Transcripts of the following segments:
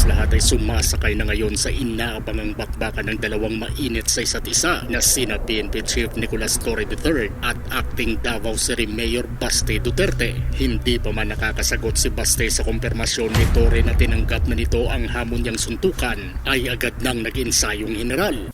Halos lahat ay sumasakay na ngayon sa inaabangang bakbakan ng dalawang mainit sa isa't isa na sina PNP Chief Nicolas Torre III at acting Davao City Mayor Baste Duterte. Hindi pa man nakakasagot si Baste sa kumpirmasyon ni Torre na tinanggap na nito ang hamon niyang suntukan ay agad nang nag-insayong general.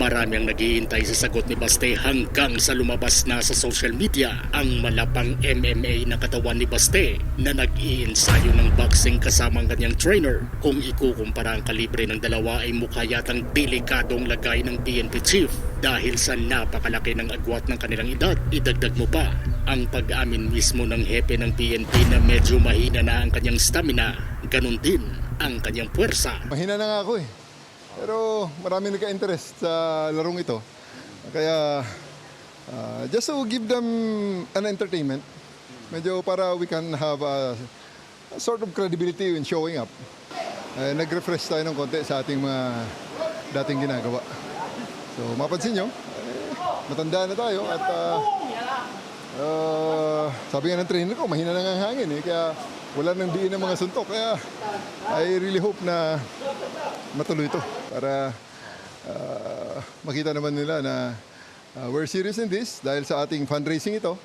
Marami ang naghihintay sa sagot ni Baste hanggang sa lumabas na sa social media ang malapang MMA na katawan ni Baste na nag-iinsayo ng boxing kasama ang kanyang trainer. Kung ikukumpara ang kalibre ng dalawa ay mukha yatang delikadong lagay ng PNP chief dahil sa napakalaki ng agwat ng kanilang edad. Idagdag mo pa ang pag-amin mismo ng hepe ng PNP na medyo mahina na ang kanyang stamina. Ganon din ang kanyang puwersa. Mahina na nga ako eh. Pero marami nagka-interest sa larong ito. Kaya uh, just to give them an entertainment, medyo para we can have a, a sort of credibility in showing up. Eh, nag-refresh tayo ng konti sa ating mga dating ginagawa. So mapansin nyo, eh, matanda na tayo at uh, uh, sabi nga ng trainer ko, mahina na nga ang hangin eh. Kaya wala nang diin ng mga suntok. Kaya I really hope na matuloy ito para uh, makita naman nila na uh, we're serious in this dahil sa ating fundraising ito.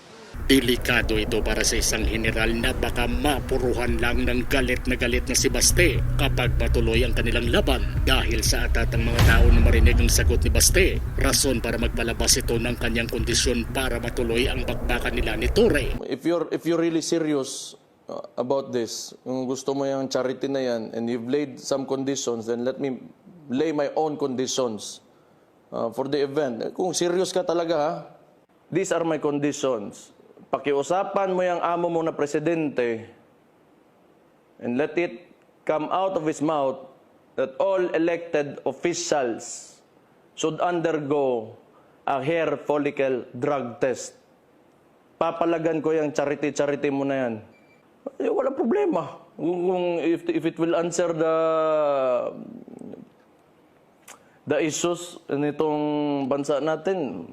Delikado ito para sa isang general na baka mapuruhan lang ng galit na galit na si Baste kapag matuloy ang kanilang laban dahil sa atat ng mga tao na marinig ang sagot ni Baste. Rason para magpalabas ito ng kanyang kondisyon para matuloy ang bakbakan nila ni Torre. If you're if you're really serious uh, about this, kung gusto mo yung charity na yan and you've laid some conditions, then let me lay my own conditions uh, for the event. Kung serious ka talaga ha, these are my conditions. Pakiusapan mo yung amo mo na presidente and let it come out of his mouth that all elected officials should undergo a hair follicle drug test papalagan ko yung charity-charity mo na yan. Eh, wala problema. Kung, if, if it will answer the the issues nitong bansa natin,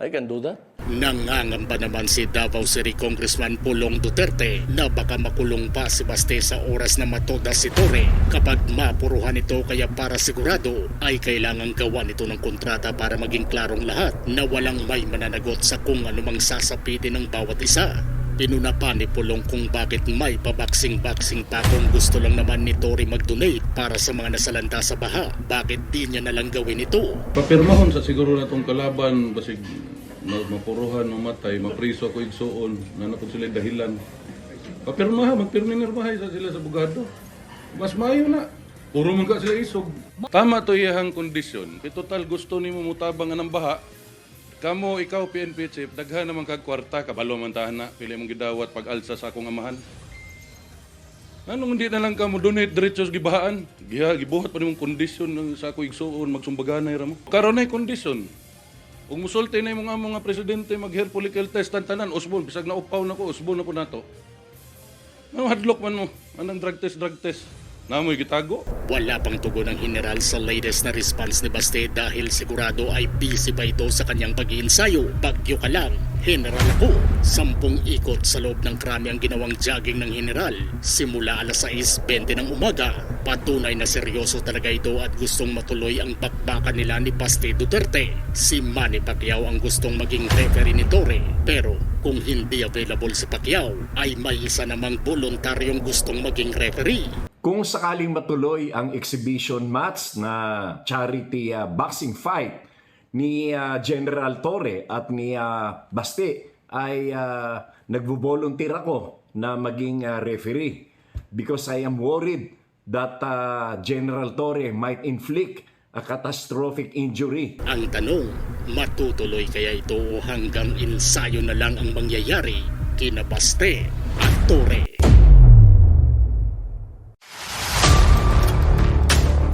I can do that. Nangangamba naman si Davao City Congressman Pulong Duterte na baka makulong pa si Baste sa oras na matoda si Torre kapag mapuruhan ito kaya para sigurado ay kailangang gawa nito ng kontrata para maging klarong lahat na walang may mananagot sa kung anumang sasapitin ng bawat isa. Pinuna pa ni Pulong kung bakit may pabaksing-baksing pa kung gusto lang naman ni Torre mag-donate para sa mga nasalanta sa baha. Bakit di niya nalang gawin ito? Papirmahon sa siguro na itong kalaban, basig ma- mapuruhan, mamatay, mapriso ako igsuon, na na sila dahilan. Papirmaha, magpirminirmahay sa sila sa bugado. Mas maayo na. Puro ka sila isog. Tama to iyahang kondisyon. Kaya total gusto ni mo mutabang ng baha. Kamo, ikaw, PNP chief, daghan naman kag kwarta, kabalo man tahan na, pili mong gidawat pag-alsa sa akong amahan. Anong hindi na lang ka mo donate diretso sa gibahaan? Giha, gibuhat pa nimong kondisyon sa ako igsuon, magsumbaganay ra mo. Karon ay kondisyon. Kung musulti na yung mga mga presidente mag hair follicle test tan tanan usbon bisag na upaw na ko usbon na po nato. Ano hadlok man mo? Anong drug test drug test? Namoy gitago. Wala pang tugon ng general sa latest na response ni Baste dahil sigurado ay busy pa ito sa kanyang pag-iinsayo. Bagyo ka lang, general ako. Sampung ikot sa loob ng krami ang ginawang jogging ng general. Simula alas 6.20 ng umaga. Patunay na seryoso talaga ito at gustong matuloy ang bakbakan nila ni Baste Duterte. Si Manny Pacquiao ang gustong maging referee ni Torre. Pero kung hindi available si Pacquiao, ay may isa namang voluntaryong gustong maging referee. Kung sakaling matuloy ang exhibition match na charity uh, boxing fight ni uh, General Torre at ni uh, Baste ay uh, nagvo-volunteer ako na maging uh, referee because I am worried that uh, General Torre might inflict a catastrophic injury. Ang tanong, matutuloy kaya ito o hanggang ensayo na lang ang mangyayari kina Baste at Torre?